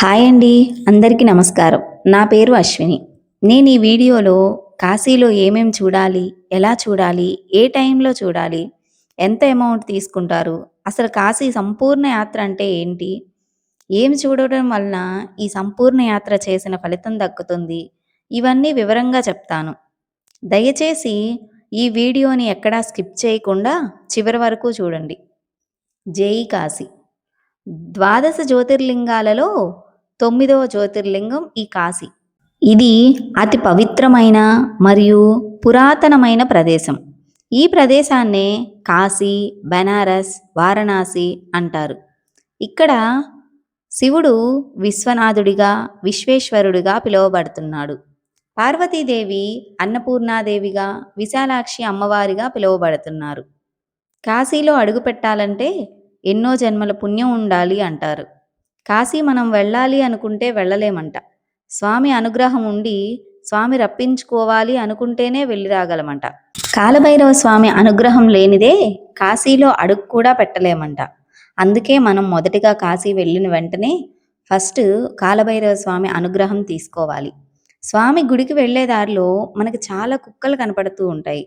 Hi అండి అందరికీ నమస్కారం. నా పేరు అశ్విని. నేను ఈ వీడియోలో కాశీలో ఏమేం చూడాలి ఎలా చూడాలి ఏ టైంలో చూడాలి ఎంత అమౌంట్ తీసుకుంటారు అసలు కాశీ సంపూర్ణ యాత్ర అంటే ఏంటి ఏమి చూడడం వలన ఈ సంపూర్ణ యాత్ర చేసిన ఫలితం దక్కుతుంది ఇవన్నీ వివరంగా చెప్తాను. దయచేసి ఈ వీడియోని ఎక్కడా స్కిప్ చేయకుండా చివరి వరకు చూడండి. జై కాశీ. ద్వాదశ జ్యోతిర్లింగాలలో తొమ్మిదవ జ్యోతిర్లింగం ఈ కాశీ. ఇది అతి పవిత్రమైన మరియు పురాతనమైన ప్రదేశం. ఈ ప్రదేశాన్నే కాశీ బెనారస్ వారణాసి అంటారు. ఇక్కడ శివుడు విశ్వనాథుడిగా విశ్వేశ్వరుడిగా పిలువబడుతున్నాడు. పార్వతీదేవి అన్నపూర్ణాదేవిగా విశాలాక్షి అమ్మవారిగా పిలువబడుతున్నారు. కాశీలో అడుగు పెట్టాలంటే ఎన్నో జన్మల పుణ్యం ఉండాలి అంటారు. కాశీ మనం వెళ్ళాలి అనుకుంటే వెళ్ళలేమంట. స్వామి అనుగ్రహం ఉండి స్వామి రప్పించుకోవాలి అనుకుంటేనే వెళ్ళి రాగలమంట. కాలభైరవ స్వామి అనుగ్రహం లేనిదే కాశీలో అడుగు కూడా పెట్టలేమంట. అందుకే మనం మొదటిగా కాశీ వెళ్ళిన వెంటనే ఫస్ట్ కాలభైరవ స్వామి అనుగ్రహం తీసుకోవాలి. స్వామి గుడికి వెళ్ళే దారిలో మనకి చాలా కుక్కలు కనపడుతూ ఉంటాయి.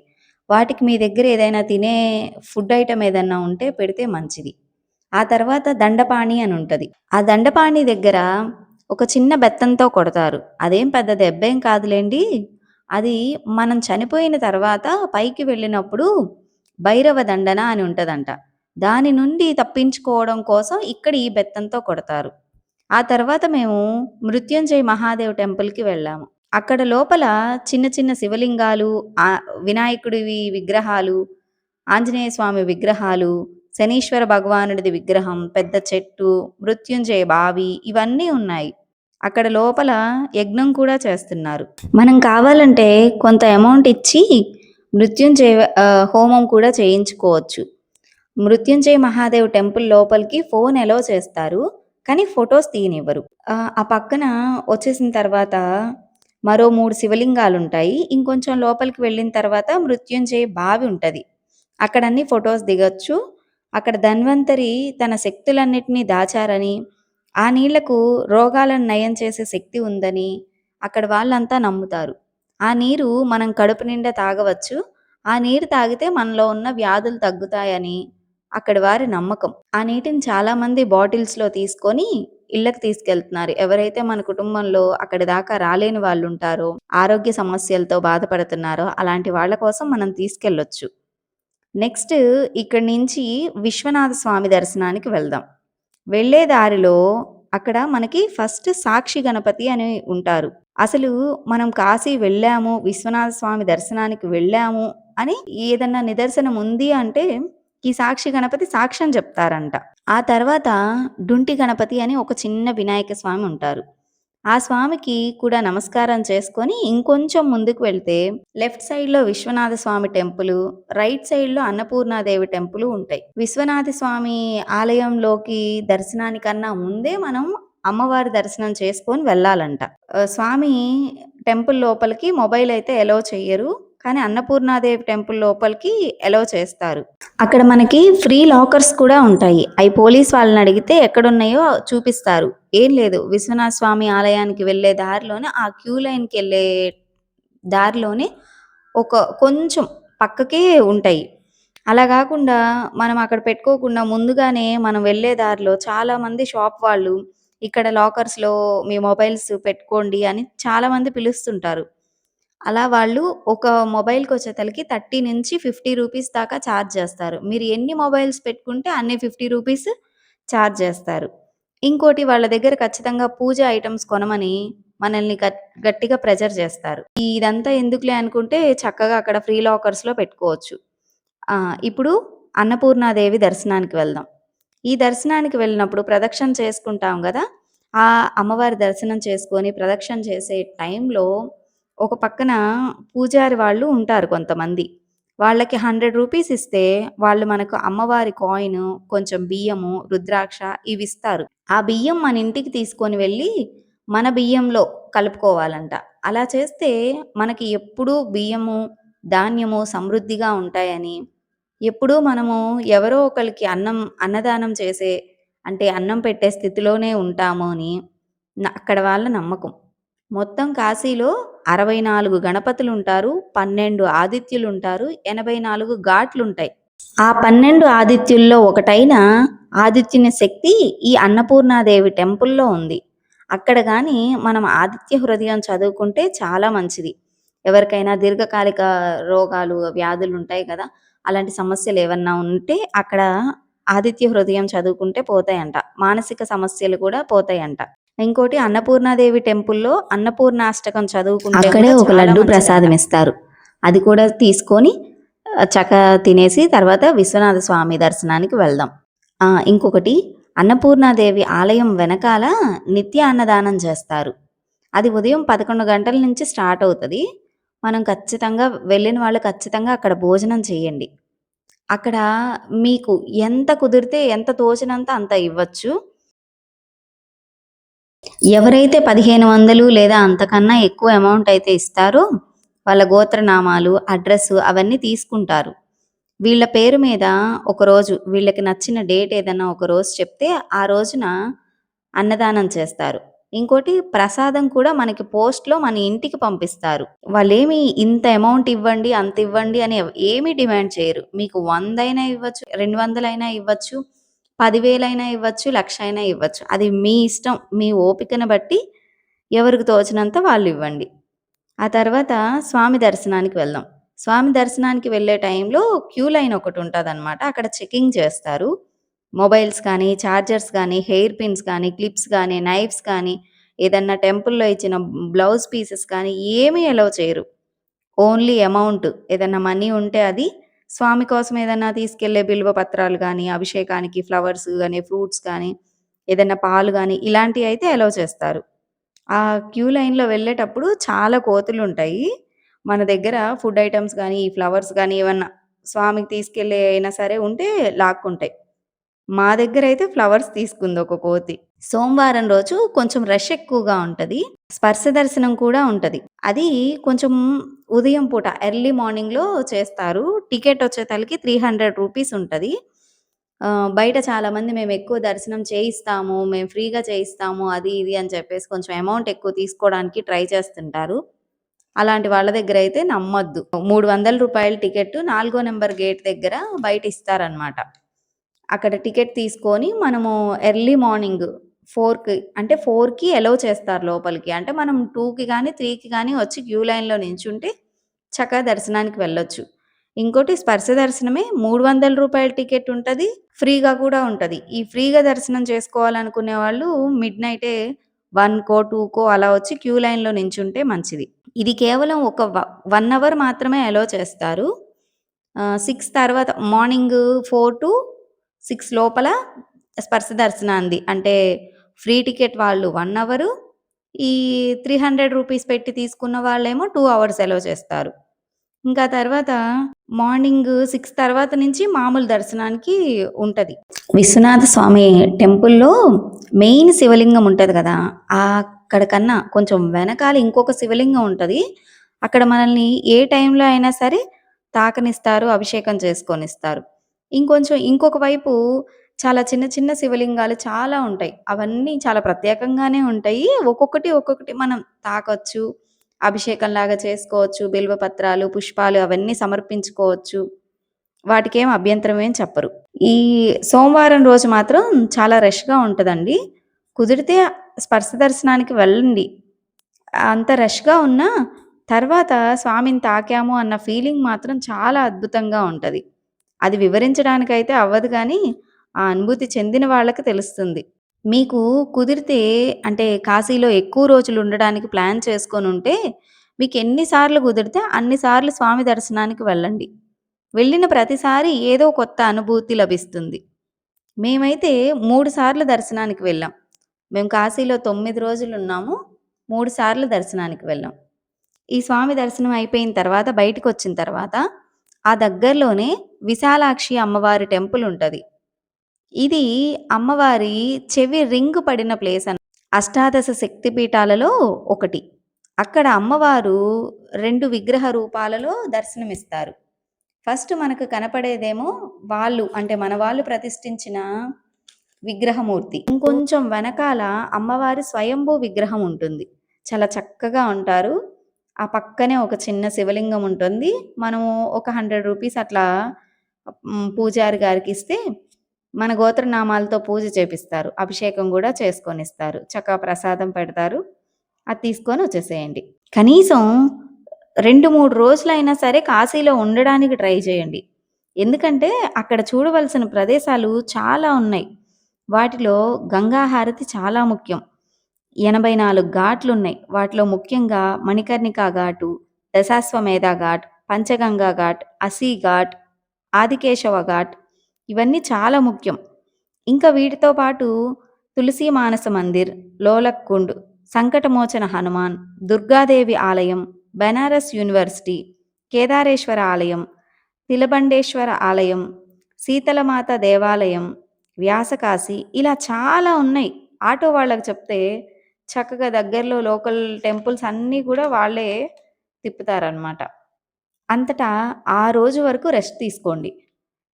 వాటికి మీ దగ్గర ఏదైనా తినే ఫుడ్ ఐటమ్ ఏదైనా ఉంటే పెడితే మంచిది. ఆ తర్వాత దండపాణి అని ఉంటుంది. ఆ దండపాణి దగ్గర ఒక చిన్న బెత్తంతో కొడతారు. అదేం పెద్ద దెబ్బేం కాదులేండి. అది మనం చనిపోయిన తర్వాత పైకి వెళ్ళినప్పుడు భైరవ దండన అని ఉంటుందంట. దాని నుండి తప్పించుకోవడం కోసం ఇక్కడ ఈ బెత్తంతో కొడతారు. ఆ తర్వాత మేము మృత్యుంజయ మహాదేవ్ టెంపుల్కి వెళ్ళాము. అక్కడ లోపల చిన్న చిన్న శివలింగాలు వినాయకుడివి విగ్రహాలు ఆంజనేయ స్వామి విగ్రహాలు శనీశ్వర భగవానుడిది విగ్రహం పెద్ద చెట్టు మృత్యుంజయ బావి ఇవన్నీ ఉన్నాయి. అక్కడ లోపల యజ్ఞం కూడా చేస్తున్నారు. మనం కావాలంటే కొంత అమౌంట్ ఇచ్చి మృత్యుంజయ హోమం కూడా చేయించుకోవచ్చు. మృత్యుంజయ మహాదేవ్ టెంపుల్ లోపలికి ఫోన్ ఎలో చేస్తారు కానీ ఫొటోస్ తీయనివ్వరు. ఆ, పక్కన వచ్చేసిన తర్వాత మరో మూడు శివలింగాలు ఉంటాయి ఇంకొంచెం లోపలికి వెళ్ళిన తర్వాత మృత్యుంజయ బావి ఉంటుంది. అక్కడ అన్ని ఫొటోస్ దిగచ్చు. అక్కడ ధన్వంతరి తన శక్తులన్నిటినీ దాచారని ఆ నీళ్ళకు రోగాలను నయం చేసే శక్తి ఉందని అక్కడ వాళ్ళంతా నమ్ముతారు. ఆ నీరు మనం కడుపు నిండా తాగవచ్చు ఆ నీరు తాగితే మనలో ఉన్న వ్యాధులు తగ్గుతాయని అక్కడి వారి నమ్మకం. ఆ నీటిని చాలామంది బాటిల్స్లో తీసుకొని ఇళ్ళకి తీసుకెళ్తున్నారు. ఎవరైతే మన కుటుంబంలో అక్కడి దాకా రాలేని వాళ్ళు ఉంటారో ఆరోగ్య సమస్యలతో బాధపడుతున్నారో అలాంటి వాళ్ళ కోసం మనం తీసుకెళ్ళొచ్చు. నెక్స్ట్ ఇక్కడి నుంచి విశ్వనాథ స్వామి దర్శనానికి వెళ్దాం. వెళ్ళే దారిలో అక్కడ మనకి ఫస్ట్ సాక్షి గణపతి అని ఉంటారు. అసలు మనం కాశీ వెళ్ళాము విశ్వనాథ స్వామి దర్శనానికి వెళ్ళాము అని ఏదన్నా నిదర్శనం ఉంది అంటే ఈ సాక్షి గణపతి సాక్ష్యం చెప్తారంట. ఆ తర్వాత డుంటి గణపతి అని ఒక చిన్న వినాయక స్వామి ఉంటారు. ఆ స్వామికి కూడా నమస్కారం చేసుకొని ఇంకొంచెం ముందుకు వెళ్తే లెఫ్ట్ సైడ్లో విశ్వనాథ స్వామి టెంపుల్ రైట్ సైడ్లో అన్నపూర్ణాదేవి టెంపుల్ ఉంటాయి. విశ్వనాథ స్వామి ఆలయంలోకి దర్శనానికన్నా ముందే మనం అమ్మవారి దర్శనం చేసుకొని వెళ్ళాలంట. స్వామి టెంపుల్ లోపలికి మొబైల్ అయితే ఎలో చెయ్యరు. కానీ అన్నపూర్ణాదేవి టెంపుల్ లోపలికి ఎలో చేస్తారు. అక్కడ మనకి ఫ్రీ లాకర్స్ కూడా ఉంటాయి. అవి పోలీస్ వాళ్ళని అడిగితే ఎక్కడున్నాయో చూపిస్తారు. ఏం లేదు. విశ్వనాథ స్వామి ఆలయానికి వెళ్ళే దారిలోనే ఆ క్యూ లైన్కి వెళ్ళే దారిలోనే ఒక కొంచెం పక్కకే ఉంటాయి. అలా కాకుండా మనం అక్కడ పెట్టుకోకుండా ముందుగానే మనం వెళ్ళే దారిలో చాలామంది షాప్ వాళ్ళు ఇక్కడ లాకర్స్లో మీ మొబైల్స్ పెట్టుకోండి అని చాలామంది పిలుస్తుంటారు. అలా వాళ్ళు ఒక మొబైల్కి వచ్చేతలకి థర్టీ నుంచి ఫిఫ్టీ రూపీస్ దాకా ఛార్జ్ చేస్తారు. మీరు ఎన్ని మొబైల్స్ పెట్టుకుంటే అన్ని ఫిఫ్టీ రూపీస్ ఛార్జ్ చేస్తారు. ఇంకోటి వాళ్ళ దగ్గర ఖచ్చితంగా పూజ ఐటమ్స్ కొనమని మనల్ని గట్టిగా ప్రెజర్ చేస్తారు. ఇదంతా ఎందుకులే అనుకుంటే చక్కగా అక్కడ ఫ్రీ లాకర్స్లో పెట్టుకోవచ్చు. ఇప్పుడు అన్నపూర్ణాదేవి దర్శనానికి వెళ్దాం. ఈ దర్శనానికి వెళ్ళినప్పుడు ప్రదక్షిణ చేసుకుంటాం కదా? ఆ అమ్మవారి దర్శనం చేసుకొని ప్రదక్షిణ చేసే టైంలో ఒక పక్కన పూజారి వాళ్ళు ఉంటారు కొంతమంది. వాళ్ళకి హండ్రెడ్ రూపీస్ ఇస్తే వాళ్ళు మనకు అమ్మవారి కాయిన్ కొంచెం బియ్యము రుద్రాక్ష ఇవి ఇస్తారు. ఆ బియ్యం మన ఇంటికి తీసుకొని వెళ్ళి మన బియ్యంలో కలుపుకోవాలంట. అలా చేస్తే మనకి ఎప్పుడూ బియ్యము ధాన్యము సమృద్ధిగా ఉంటాయని ఎప్పుడూ మనము ఎవరో ఒకరికి అన్నం అన్నదానం చేసే అంటే అన్నం పెట్టే స్థితిలోనే ఉంటాము అని అక్కడ వాళ్ళ నమ్మకం. మొత్తం కాశీలో 64 గణపతులుంటారు. 12 ఆదిత్యులుంటారు. 84 ఘాట్లుంటాయి. ఆ 12 ఆదిత్యుల్లో ఒకటైన ఆదిత్యుని శక్తి ఈ అన్నపూర్ణాదేవి టెంపుల్‌లో ఉంది. అక్కడ కానీ మనం ఆదిత్య హృదయం చదువుకుంటే చాలా మంచిది. ఎవరికైనా దీర్ఘకాలిక రోగాలు, వ్యాధులు ఉంటాయి కదా! అలాంటి సమస్యలు ఏమన్నా ఉంటే అక్కడ ఆదిత్య హృదయం చదువుకుంటే పోతాయంట. మానసిక సమస్యలు కూడా పోతాయంట. ఇంకోటి అన్నపూర్ణాదేవి టెంపుల్‌లో అన్నపూర్ణాష్టకం చదువుకుంటే అక్కడే కూడా ఒక లడ్డు. ప్రసాదం ఇస్తారు. అది కూడా తీసుకొని ఆహ్, చక్కగా తినేసి తర్వాత విశ్వనాథ స్వామి దర్శనానికి వెళ్దాం. ఆ! ఇంకొకటి అన్నపూర్ణాదేవి ఆలయం వెనకాల నిత్య అన్నదానం చేస్తారు. అది ఉదయం 11 గంటల నుంచి స్టార్ట్ అవుతది. మనం ఖచ్చితంగా వెళ్ళిన వాళ్ళు ఖచ్చితంగా అక్కడ భోజనం చేయండి. అక్కడ మీకు ఎంత కుదిరితే ఎంత తోచినంత అంత ఇవ్వచ్చు. ఎవరైతే 1500 లేదా అంతకన్నా ఎక్కువ అమౌంట్ అయితే ఇస్తారో వాళ్ళ గోత్రనామాలు, అడ్రస్ అవన్నీ తీసుకుంటారు. వీళ్ళ పేరు మీద ఒకరోజు వీళ్ళకి నచ్చిన డేట్ ఏదైనా ఒక రోజు చెప్తే ఆ రోజున అన్నదానం చేస్తారు. ఇంకోటి ప్రసాదం కూడా మనకి పోస్ట్‌లో మన ఇంటికి పంపిస్తారు. వాళ్ళేమి ఇంత అమౌంట్ ఇవ్వండి, అంత ఇవ్వండి అని ఏమీ ఏమి డిమాండ్ చేయరు. మీకు 100 అయినా ఇవ్వచ్చు, 200 అయినా ఇవ్వచ్చు, పదివేలైనా ఇవ్వచ్చు, లక్ష అయినా ఇవ్వచ్చు. అది మీ ఇష్టం. మీ ఓపికను బట్టి ఎవరికి తోచినంత వాళ్ళు ఇవ్వండి. ఆ తర్వాత స్వామి దర్శనానికి వెళ్దాం. స్వామి దర్శనానికి వెళ్ళే టైంలో క్యూ లైన్ ఒకటి ఉంటుంది అనమాట అక్కడ చెకింగ్ చేస్తారు. మొబైల్స్ కానీ, చార్జర్స్ కానీ, హెయిర్ పిన్స్ కానీ, క్లిప్స్ కానీ, నైఫ్స్ కానీ, ఏదన్నా టెంపుల్‌లో ఇచ్చిన బ్లౌజ్ పీసెస్ కానీ ఏమీ అలౌ చేయరు. ఓన్లీ అమౌంట్ ఏదన్నా మనీ ఉంటే అది, స్వామి కోసం ఏదన్నా తీసుకెళ్ళే బిల్వ పత్రాలు కానీ అభిషేకానికి ఫ్లవర్స్ కానీ ఫ్రూట్స్ కానీ, ఏదైనా పాలు కానీ ఇలాంటివి అయితే అలౌ చేస్తారు. ఆ క్యూ లైన్‌లో వెళ్ళేటప్పుడు చాలా కోతులు ఉంటాయి మన దగ్గర ఫుడ్ ఐటమ్స్ కానీ ఫ్లవర్స్ కానీ ఏవన్నా స్వామికి తీసుకెళ్ళే అయినా సరే ఉంటే లాక్కుంటాయి. మా దగ్గర అయితే ఫ్లవర్స్ తీసుకుంది ఒక కోతి. సోమవారం రోజు కొంచెం రష్ ఎక్కువగా ఉంటుంది స్పర్శ దర్శనం కూడా ఉంటుంది అది కొంచెం ఉదయం పూట ఎర్లీ మార్నింగ్‌లో చేస్తారు. టికెట్ వచ్చేతలకి 300 రూపీస్ ఉంటుంది బయట చాలామంది మేమెక్కువ దర్శనం చేయిస్తాము, మేము ఫ్రీగా చేయిస్తాము అది ఇది అని చెప్పేసి కొంచెం అమౌంట్ ఎక్కువ తీసుకోవడానికి ట్రై చేస్తుంటారు. అలాంటి వాళ్ళ దగ్గర అయితే నమ్మొద్దు. రూ. 300 టికెట్టు నాలుగో నెంబర్ గేట్ దగ్గర బయట ఇస్తారనమాట. అక్కడ టికెట్ తీసుకొని మనము ఎర్లీ మార్నింగ్ ఫోర్కి అంటే ఫోర్కి ఎలో చేస్తారు లోపలికి. అంటే మనం టూకి కానీ త్రీకి కానీ వచ్చి క్యూ లైన్‌లో నించుంటే చక్కగా దర్శనానికి వెళ్ళొచ్చు. ఇంకోటి స్పర్శ దర్శనమే మూడు వందల రూపాయల టికెట్ ఉంటుంది ఫ్రీగా కూడా ఉంటుంది ఈ ఫ్రీగా దర్శనం చేసుకోవాలనుకునే వాళ్ళు మిడ్ నైటే 1కో, 2కో అలా వచ్చి క్యూ లైన్‌లో నించుంటే మంచిది. ఇది కేవలం ఒక వ 1 అవర్ మాత్రమే అలో చేస్తారు. సిక్స్ తర్వాత మార్నింగ్ ఫోర్ టు 4-6 లోపల స్పర్శ దర్శనాంది. అంటే ఫ్రీ టికెట్ వాళ్ళు వన్ అవరు, ఈ 300 రూపీస్ పెట్టి తీసుకున్న వాళ్ళేమో టూ అవర్స్ అలౌ చేస్తారు. ఇంకా తర్వాత మార్నింగ్ సిక్స్ తర్వాత నుంచి మామూలు దర్శనానికి ఉంటుంది విశ్వనాథ స్వామి టెంపుల్‌లో మెయిన్ శివలింగం ఉంటుంది కదా అక్కడ కన్నా కొంచెం వెనకాల ఇంకొక శివలింగం ఉంటుంది అక్కడ మనల్ని ఏ టైంలో అయినా సరే తాకనిస్తారు, అభిషేకం చేసుకొనిస్తారు ఇంకొంచెం ఇంకొక వైపు చాలా చిన్న చిన్న శివలింగాలు చాలా ఉంటాయి. అవన్నీ చాలా ప్రత్యేకంగానే ఉంటాయి. ఒక్కొక్కటి ఒక్కొక్కటి మనం తాకొచ్చు, అభిషేకంలాగా చేసుకోవచ్చు. బిల్వపత్రాలు, పుష్పాలు అవన్నీ సమర్పించుకోవచ్చు. వాటికేం అభ్యంతరం ఏం చెప్పరు. ఈ సోమవారం రోజు మాత్రం చాలా రష్‌గా ఉంటదండి. కుదిరితే స్పర్శ దర్శనానికి వెళ్ళండి. అంత రష్‌గా ఉన్నా తర్వాత స్వామిని తాకాము అన్న ఫీలింగ్ మాత్రం చాలా అద్భుతంగా ఉంటది. అది వివరించడానికైతే అవ్వదు కానీ ఆ అనుభూతి చెందిన వాళ్ళకి తెలుస్తుంది. మీకు కుదిరితే అంటే కాశీలో ఎక్కువ రోజులు ఉండడానికి ప్లాన్ చేసుకొని ఉంటే మీకు ఎన్నిసార్లు కుదిరితే అన్ని సార్లు స్వామి దర్శనానికి వెళ్ళండి. వెళ్ళిన ప్రతిసారి ఏదో కొత్త అనుభూతి లభిస్తుంది. మేమైతే మూడు సార్లు దర్శనానికి వెళ్ళాం. మేము కాశీలో తొమ్మిది రోజులు ఉన్నాము మూడు సార్లు దర్శనానికి వెళ్ళాం. ఈ స్వామి దర్శనం అయిపోయిన తర్వాత బయటికొచ్చిన తర్వాత ఆ దగ్గరలోనే విశాలాక్షి అమ్మవారి టెంపుల్ ఉంటుంది. ఇది అమ్మవారి చెవి రింగ్ పడిన ప్లేస్ అని అష్టాదశ శక్తి పీఠాలలో ఒకటి. అక్కడ అమ్మవారు రెండు విగ్రహ రూపాలలో దర్శనమిస్తారు. ఫస్ట్ మనకు కనపడేదేమో వాళ్ళు అంటే మన వాళ్ళు ప్రతిష్ఠించిన విగ్రహమూర్తి. ఇంకొంచెం వెనకాల అమ్మవారి స్వయంభూ విగ్రహం ఉంటుంది. చాలా చక్కగా ఉంటారు. ఆ పక్కనే ఒక చిన్న శివలింగం ఉంటుంది. మనము ఒక హండ్రెడ్ రూపీస్ అట్లా పూజారి గారికి ఇస్తే మన గోత్రనామాలతో పూజ చేపిస్తారు. అభిషేకం కూడా చేసుకొని ఇస్తారు చక్కగా ప్రసాదం పెడతారు. అది తీసుకొని వచ్చేసేయండి. కనీసం రెండు మూడు రోజులైనా సరే కాశీలో ఉండడానికి ట్రై చేయండి. ఎందుకంటే అక్కడ చూడవలసిన ప్రదేశాలు చాలా ఉన్నాయి. వాటిలో గంగా హారతి చాలా ముఖ్యం. ఎనభై నాలుగు ఘాట్లు ఉన్నాయి వాటిలో ముఖ్యంగా మణికర్ణికా ఘాటు దశాశ్వమేధ ఘాట్ పంచగంగా ఘాట్ అసీ ఘాట్ ఆదికేశవ ఘాట్. ఇవన్నీ చాలా ముఖ్యం. ఇంకా వీటితో పాటు తులసి మానస మందిర్ లోలక్ కుండ్ సంకటమోచన హనుమాన్ దుర్గాదేవి ఆలయం బెనారస్ యూనివర్సిటీ కేదారేశ్వర ఆలయం తిలబండేశ్వర ఆలయం శీతలమాత దేవాలయం వ్యాసకాశి ఇలా చాలా ఉన్నాయి. ఆటో వాళ్ళకి చెప్తే చక్కగా దగ్గరలో లోకల్ టెంపుల్స్ అన్నీ కూడా వాళ్ళే తిప్పుతారనమాట అంతటా ఆ రోజు వరకు రెస్ట్ తీసుకోండి.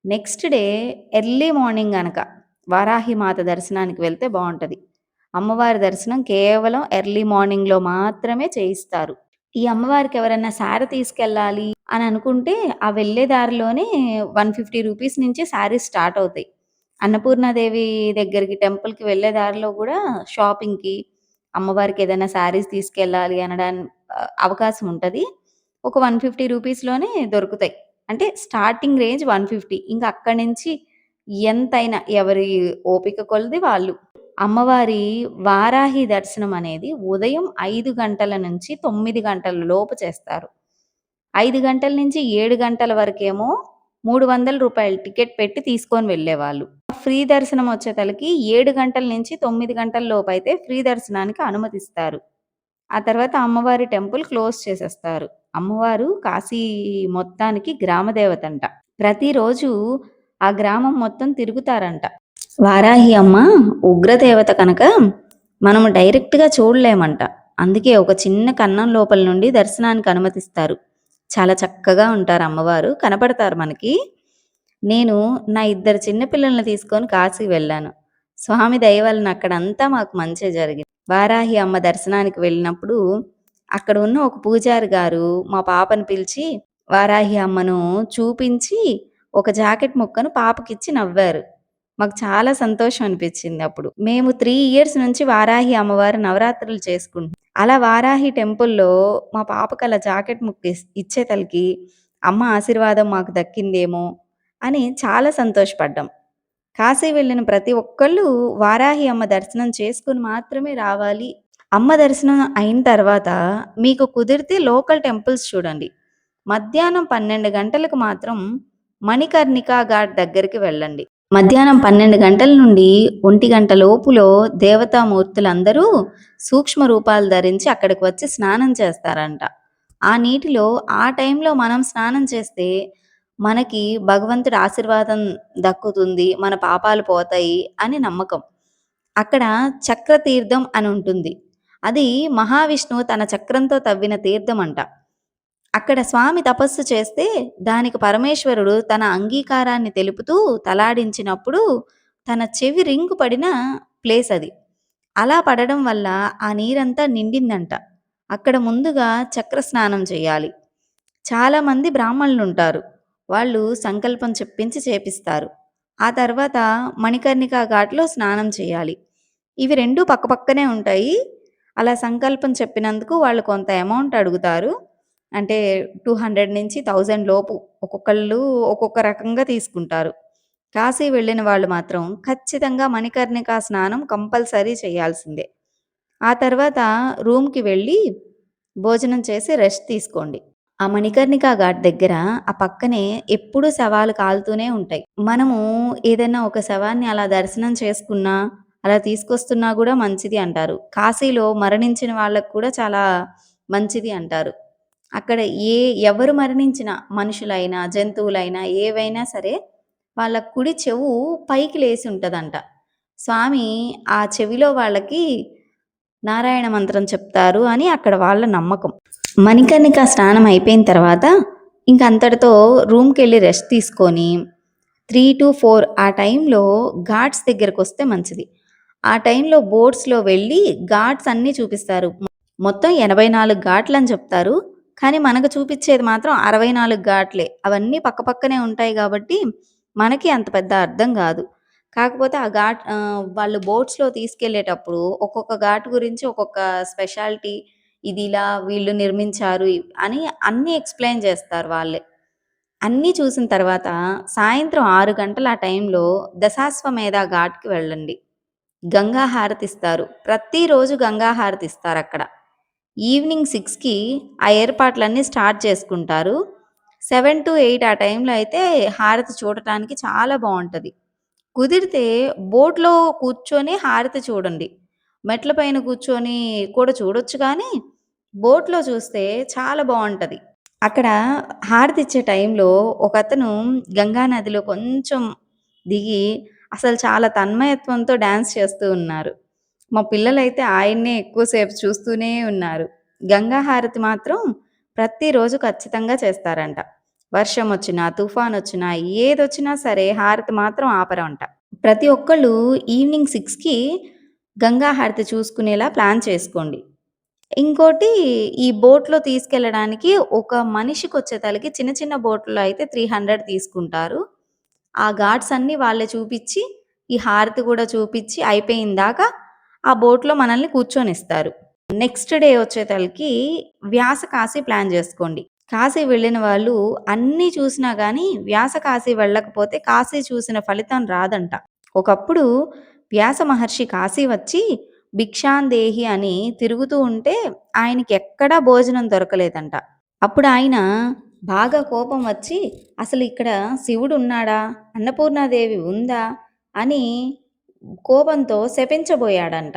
నెక్స్ట్ డే ఎర్లీ మార్నింగ్ గనక వారాహి మాత దర్శనానికి వెళ్తే బాగుంటుంది. అమ్మవారి దర్శనం కేవలం ఎర్లీ మార్నింగ్లో మాత్రమే చేయిస్తారు. ఈ అమ్మవారికి ఎవరైనా శారీ తీసుకెళ్ళాలి అని అనుకుంటే ఆ వెళ్ళే దారిలోనే వన్ ఫిఫ్టీ రూపీస్ నుంచి శారీస్ స్టార్ట్ అవుతాయి. అన్నపూర్ణాదేవి దగ్గరికి టెంపుల్కి వెళ్ళే దారిలో కూడా షాపింగ్కి అమ్మవారికి ఏదైనా శారీస్ తీసుకెళ్ళాలి అనడానికి అవకాశం ఉంటుంది. ఒక వన్ ఫిఫ్టీ రూపీస్లోనే దొరుకుతాయి. అంటే స్టార్టింగ్ రేంజ్ వన్ ఫిఫ్టీ. ఇంకా అక్కడి నుంచి ఎంతైనా ఎవరి ఓపిక కొలది వాళ్ళు. అమ్మవారి వారాహి దర్శనం అనేది ఉదయం ఐదు గంటల నుంచి తొమ్మిది గంటల లోపు చేస్తారు. ఐదు గంటల నుంచి ఏడు గంటల వరకేమో మూడు వందల రూపాయల టికెట్ పెట్టి తీసుకొని వెళ్ళేవాళ్ళు. ఫ్రీ దర్శనం వచ్చేతలకి ఏడు గంటల నుంచి తొమ్మిది గంటల లోపు అయితే ఫ్రీ దర్శనానికి అనుమతిస్తారు. ఆ తర్వాత అమ్మవారి టెంపుల్ క్లోజ్ చేసేస్తారు. అమ్మవారు కాశీ మొత్తానికి గ్రామదేవత అంట ప్రతిరోజు ఆ గ్రామం మొత్తం తిరుగుతారంట. వారాహి అమ్మ ఉగ్రదేవత కనుక మనము డైరెక్ట్గా చూడలేమంట. అందుకే ఒక చిన్న కన్నం లోపల నుండి దర్శనానికి అనుమతిస్తారు. చాలా చక్కగా ఉంటారు అమ్మవారు. కనపడతారు మనకి. నేను నా ఇద్దరు చిన్నపిల్లల్ని తీసుకొని కాశీ వెళ్ళాను. స్వామి దయ వలన అక్కడంతా మాకు మంచి జరిగింది. వారాహి అమ్మ దర్శనానికి వెళ్ళినప్పుడు అక్కడ ఉన్న ఒక పూజారి గారు మా పాపను పిలిచి వారాహి అమ్మను చూపించి ఒక జాకెట్ ముక్కను పాపకిచ్చి నవ్వారు. మాకు చాలా సంతోషం అనిపించింది అప్పుడు. మేము త్రీ ఇయర్స్ నుంచి వారాహి అమ్మవారు నవరాత్రులు చేసుకుంటాం అలా వారాహి టెంపుల్లో మా పాపకు అలా జాకెట్ ముక్క ఇచ్చే తలకి అమ్మ ఆశీర్వాదం మాకు దక్కిందేమో అని చాలా సంతోషపడ్డాం. కాశీ వెళ్ళిన ప్రతి ఒక్కళ్ళు వారాహి అమ్మ దర్శనం చేసుకుని మాత్రమే రావాలి. అమ్మ దర్శనం అయిన తర్వాత మీకు కుదిరితే లోకల్ టెంపుల్స్ చూడండి. మధ్యాహ్నం పన్నెండు గంటలకు మాత్రం మణికర్ణికా ఘాట్ దగ్గరికి వెళ్ళండి. మధ్యాహ్నం పన్నెండు గంటల నుండి ఒంటి గంట లోపులో దేవతామూర్తులందరూ సూక్ష్మ రూపాలు ధరించి అక్కడికి వచ్చి స్నానం చేస్తారంట. ఆ నీటిలో ఆ టైంలో మనం స్నానం చేస్తే మనకి భగవంతుడి ఆశీర్వాదం దక్కుతుంది మన పాపాలు పోతాయి అని నమ్మకం. అక్కడ చక్ర తీర్థం అని ఉంటుంది. అది మహావిష్ణువు తన చక్రంతో తవ్విన తీర్థం అంట అక్కడ స్వామి తపస్సు చేస్తే దానికి పరమేశ్వరుడు తన అంగీకారాన్ని తెలుపుతూ తలాడించినప్పుడు తన చెవి రింగు పడిన ప్లేస్ అది. అలా పడడం వల్ల ఆ నీరంతా నిండిందంట. అక్కడ ముందుగా చక్ర స్నానం చేయాలి. చాలామంది బ్రాహ్మణులు ఉంటారు వాళ్ళు సంకల్పం చెప్పించి చేపిస్తారు. ఆ తర్వాత మణికర్ణికా ఘాట్లో స్నానం చేయాలి. ఇవి రెండు పక్కపక్కనే ఉంటాయి. అలా సంకల్పం చెప్పినందుకు వాళ్ళు కొంత అమౌంట్ అడుగుతారు. అంటే టూ హండ్రెడ్ నుంచి థౌజండ్ లోపు ఒక్కొక్కళ్ళు ఒక్కొక్క రకంగా తీసుకుంటారు. కాశీ వెళ్ళిన వాళ్ళు మాత్రం ఖచ్చితంగా మణికర్ణికా స్నానం కంపల్సరీ చేయాల్సిందే. ఆ తర్వాత రూమ్కి వెళ్ళి భోజనం చేసి రెస్ట్ తీసుకోండి. ఆ మణికర్ణిక ఘాట్ దగ్గర ఆ పక్కనే ఎప్పుడూ శవాలు కాలుతూనే ఉంటాయి. మనము ఏదైనా ఒక శవాన్ని అలా దర్శనం చేసుకున్నా అలా తీసుకొస్తున్నా కూడా మంచిది అంటారు. కాశీలో మరణించిన వాళ్ళకు కూడా చాలా మంచిది అంటారు. అక్కడ ఏ ఎవరు మరణించిన మనుషులైనా జంతువులైనా ఏవైనా సరే వాళ్ళ కుడి చెవు పైకి లేసి ఉంటుందంట. స్వామి ఆ చెవిలో వాళ్ళకి నారాయణ మంత్రం చెప్తారు అని అక్కడ వాళ్ళ నమ్మకం. మణికర్ణిక స్నానం అయిపోయిన తర్వాత ఇంక అంతటితో రూమ్కి వెళ్ళి రెస్ట్ తీసుకొని 3-4 ఆ టైంలో ఘాట్స్ దగ్గరకు వస్తే మంచిది. ఆ టైంలో బోట్స్‌లో వెళ్ళి ఘాట్స్ అన్నీ చూపిస్తారు. మొత్తం 84 ఘాట్లని చెప్తారు. కానీ మనకు చూపించేది మాత్రం 64 ఘాట్లే. అవన్నీ పక్కపక్కనే ఉంటాయి కాబట్టి మనకి అంత పెద్ద అర్థం కాదు కాకపోతే ఆ ఘాట్ వాళ్ళు బోట్స్‌లో తీసుకెళ్ళేటప్పుడు ఒక్కొక్క ఘాట్ గురించి ఒక్కొక్క స్పెషాలిటీ ఇది ఇలా వీళ్ళు నిర్మించారు అని అన్నీ ఎక్స్‌ప్లెయిన్ చేస్తారు వాళ్ళే. అన్నీ చూసిన తర్వాత సాయంత్రం ఆరు గంటల ఆ టైంలో దశాశ్వమేధ ఘాట్‌కి వెళ్ళండి. గంగా హారతిస్తారు. ప్రతిరోజు గంగా అక్కడ ఈవినింగ్ సిక్స్కి ఆ ఏర్పాట్లన్నీ స్టార్ట్ చేసుకుంటారు. 7-8 ఆ టైంలో అయితే హారతి చూడటానికి చాలా బాగుంటుంది కుదిరితే బోట్‌లో కూర్చొని హారతి చూడండి. మెట్ల పైన కూర్చొని కూడా చూడొచ్చు కానీ బోట్‌లో చూస్తే చాలా బాగుంటుంది అక్కడ హారతిచ్చే టైంలో ఒకతను గంగా నదిలో కొంచెం దిగి అసలు చాలా తన్మయత్వంతో డ్యాన్స్ చేస్తూ ఉన్నారు. మా పిల్లలైతే ఆయన్నే ఎక్కువసేపు చూస్తూనే ఉన్నారు. గంగా హారతి మాత్రం ప్రతిరోజు ఖచ్చితంగా చేస్తారంట. వర్షం వచ్చినా తుఫాన్ వచ్చినా ఏదొచ్చినా సరే హారతి మాత్రం ఆపరంట. ప్రతి ఒక్కళ్ళు ఈవినింగ్ సిక్స్కి గంగా హారతి చూసుకునేలా ప్లాన్ చేసుకోండి. ఇంకోటి ఈ బోట్‌లో తీసుకెళ్ళడానికి ఒక మనిషికి వచ్చేతలకి చిన్న చిన్న బోట్‌లో అయితే 300 తీసుకుంటారు. ఆ ఘాట్స్ అన్నీ వాళ్ళే చూపించి ఈ హారతి కూడా చూపించి అయిపోయిందాకా ఆ బోట్‌లో మనల్ని కూర్చొనిస్తారు. నెక్స్ట్ డే వచ్చేతలకి వ్యాస కాశీ ప్లాన్ చేసుకోండి కాశీ వెళ్ళిన వాళ్ళు అన్నీ చూసినా కానీ వ్యాస కాశీ వెళ్ళకపోతే కాశీ చూసిన ఫలితం రాదంట. ఒకప్పుడు వ్యాస మహర్షి కాశీ వచ్చి భిక్షాందేహి అని తిరుగుతూ ఉంటే ఆయనకి ఎక్కడా భోజనం దొరకలేదంట. అప్పుడు ఆయన బాగా కోపం వచ్చి అసలు ఇక్కడ శివుడు ఉన్నాడా అన్నపూర్ణాదేవి ఉందా? అని కోపంతో శపించబోయాడంట.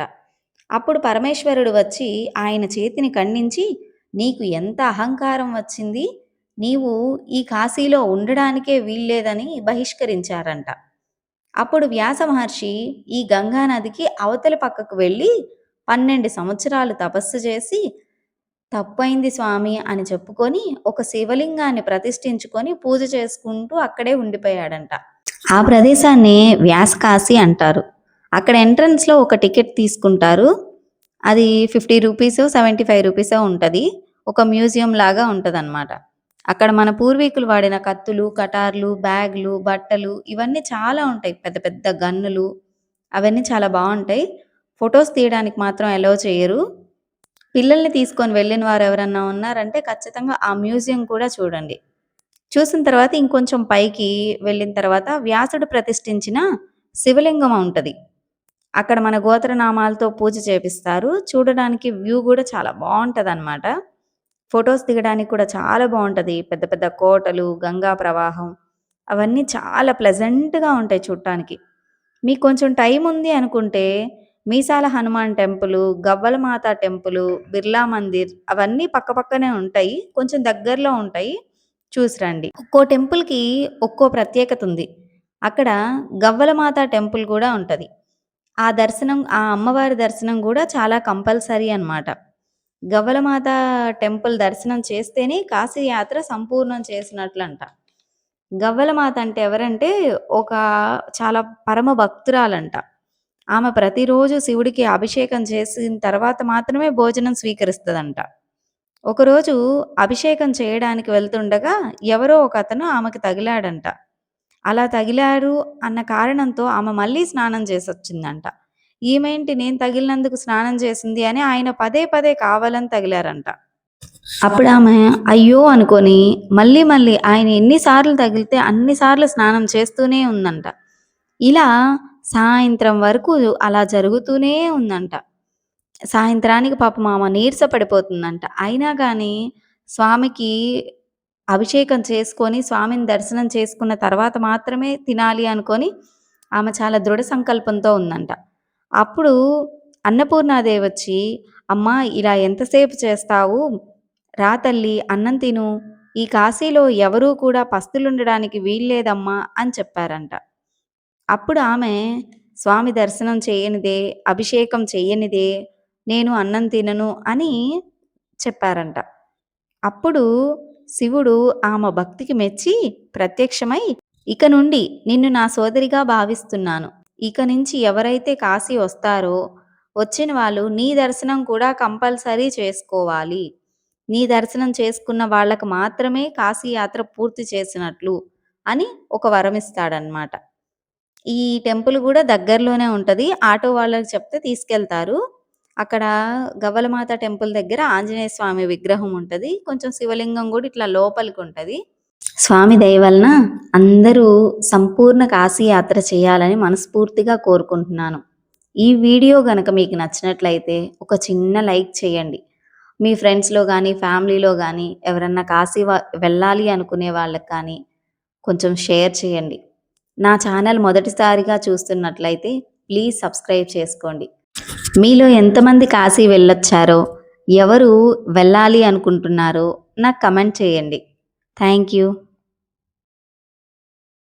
అప్పుడు పరమేశ్వరుడు వచ్చి ఆయన చేతిని ఖండించి, "నీకు ఎంత అహంకారం వచ్చింది? నీవు ఈ కాశీలో ఉండడానికే వీల్లేదని" బహిష్కరించారంట. అప్పుడు వ్యాస మహర్షి ఈ గంగా నదికి అవతలి పక్కకు వెళ్ళి 12 సంవత్సరాలు తపస్సు చేసి, తప్పైంది స్వామి" అని చెప్పుకొని ఒక శివలింగాన్ని ప్రతిష్ఠించుకొని పూజ చేసుకుంటూ అక్కడే ఉండిపోయాడంట. ఆ ప్రదేశాన్ని వ్యాసకాశి అంటారు. అక్కడ ఎంట్రన్స్‌లో ఒక టికెట్ తీసుకుంటారు. అది ఫిఫ్టీ రూపీస్ సెవెంటీ ఫైవ్ రూపీసో ఉంటుంది ఒక మ్యూజియం లాగా ఉంటదనమాట. అక్కడ మన పూర్వీకులు వాడిన కత్తులు, కటార్లు, బ్యాగ్‌లు, బట్టలు ఇవన్నీ చాలా ఉంటాయి. పెద్ద పెద్ద గన్నులు అవన్నీ చాలా బాగుంటాయి ఫొటోస్ తీయడానికి మాత్రం అలౌ చేయరు పిల్లల్ని తీసుకొని వెళ్ళిన వారు ఎవరన్నా ఉన్నారంటే ఖచ్చితంగా ఆ మ్యూజియం కూడా చూడండి. చూసిన తర్వాత ఇంకొంచెం పైకి వెళ్ళిన తర్వాత వ్యాసుడు ప్రతిష్ఠించిన శివలింగం ఉంటుంది అక్కడ మన గోత్రనామాలతో పూజ చేపిస్తారు. చూడడానికి వ్యూ కూడా చాలా బావుంటదనమాట. ఫొటోస్ దిగడానికి కూడా చాలా బాగుంటుంది పెద్ద పెద్ద కోటలు, గంగా ప్రవాహం అవన్నీ చాలా ప్లెజెంట్‌గా ఉంటాయి చూడటానికి. మీకు కొంచెం టైం ఉంది అనుకుంటే మీసాల హనుమాన్ టెంపులు, గవ్వలమాత టెంపుల్ బిర్లా మందిర్ అవన్నీ పక్కపక్కనే ఉంటాయి. కొంచెం దగ్గరలో ఉంటాయి. చూసి రండి. ఒక్కో టెంపుల్‌కి ఒక్కో ప్రత్యేకత ఉంది. అక్కడ గవ్వలమాత టెంపుల్ కూడా ఉంటుంది ఆ దర్శనం ఆ అమ్మవారి దర్శనం కూడా చాలా కంపల్సరీ అనమాట. గవ్వలమాత టెంపుల్ దర్శనం చేస్తేనే కాశీ యాత్ర సంపూర్ణం చేసినట్లంట. గవ్వలమాత అంటే ఎవరంటే ఒక చాలా పరమ భక్తురాలంట. ఆమె ప్రతిరోజు శివుడికి అభిషేకం చేసిన తర్వాత మాత్రమే భోజనం స్వీకరిస్తుందంట ఒకరోజు అభిషేకం చేయడానికి వెళ్తుండగా ఎవరో ఒకతను ఆమెకు తగిలాడంట. అలా తగిలారు అన్న కారణంతో ఆమె మళ్ళీ స్నానం చేసొచ్చిందంట. ఈమెంటి నేను తగిలినందుకు స్నానం చేసింది అని ఆయన పదే పదే కావాలని తగిలారంట. అప్పుడు ఆమె అయ్యో! అనుకొని మళ్ళీ మళ్ళీ ఆయన ఎన్నిసార్లు తగిలితే అన్ని సార్లు స్నానం చేస్తూనే ఉందంట. ఇలా సాయంత్రం వరకు అలా జరుగుతూనే ఉందంట. సాయంత్రానికి పాపం ఆమె నీరస పడిపోతుందంట. అయినా కానీ స్వామికి అభిషేకం చేసుకొని, స్వామిని దర్శనం చేసుకున్న తర్వాత మాత్రమే తినాలి అనుకొని ఆమె చాలా దృఢ సంకల్పంతో ఉందంట. అప్పుడు అన్నపూర్ణాదేవి వచ్చి "అమ్మా! ఇలా ఎంతసేపు చేస్తావు? రా తల్లి అన్నం తిను. ఈ కాశీలో ఎవరూ కూడా పస్తులుండడానికి వీల్లేదమ్మా" అని చెప్పారంట. అప్పుడు ఆమె స్వామి దర్శనం చేయనిదే, అభిషేకం చేయనిదే నేను అన్నం తినను అని చెప్పారంట. అప్పుడు శివుడు ఆమె భక్తికి మెచ్చి ప్రత్యక్షమై ఇక నుండి నిన్ను నా సోదరిగా భావిస్తున్నాను ఇక నుంచి ఎవరైతే కాశీ వస్తారో వచ్చిన వాళ్ళు నీ దర్శనం కూడా కంపల్సరీ చేసుకోవాలి. నీ దర్శనం చేసుకున్న వాళ్ళకు మాత్రమే కాశీ యాత్ర పూర్తి చేసినట్లు అని ఒక వరం ఇస్తాడనమాట ఈ టెంపుల్ కూడా దగ్గరలోనే ఉంటుంది. ఆటో వాళ్ళకి చెప్తే తీసుకెళ్తారు. అక్కడ గవ్వలమాత టెంపుల్ దగ్గర ఆంజనేయ స్వామి విగ్రహం ఉంటుంది. కొంచెం శివలింగం కూడా ఇట్లా లోపలికి ఉంటుంది. స్వామి దయ వలన అందరూ సంపూర్ణ కాశీ యాత్ర చేయాలని మనస్ఫూర్తిగా కోరుకుంటున్నాను. ఈ వీడియో గనక మీకు నచ్చినట్లయితే ఒక చిన్న లైక్ చేయండి. మీ ఫ్రెండ్స్లో కానీ ఫ్యామిలీలో కానీ ఎవరన్నా కాశీ వా- వెళ్ళాలి అనుకునే వాళ్ళకి కానీ కొంచెం షేర్ చేయండి. నా ఛానల్ మొదటిసారిగా చూస్తున్నట్లయితే ప్లీజ్ సబ్స్క్రైబ్ చేసుకోండి. మీలో ఎంతమంది కాశీ వెళ్ళొచ్చారో ఎవరు వెళ్ళాలి అనుకుంటున్నారో నాకు కమెంట్ చేయండి. Thank you.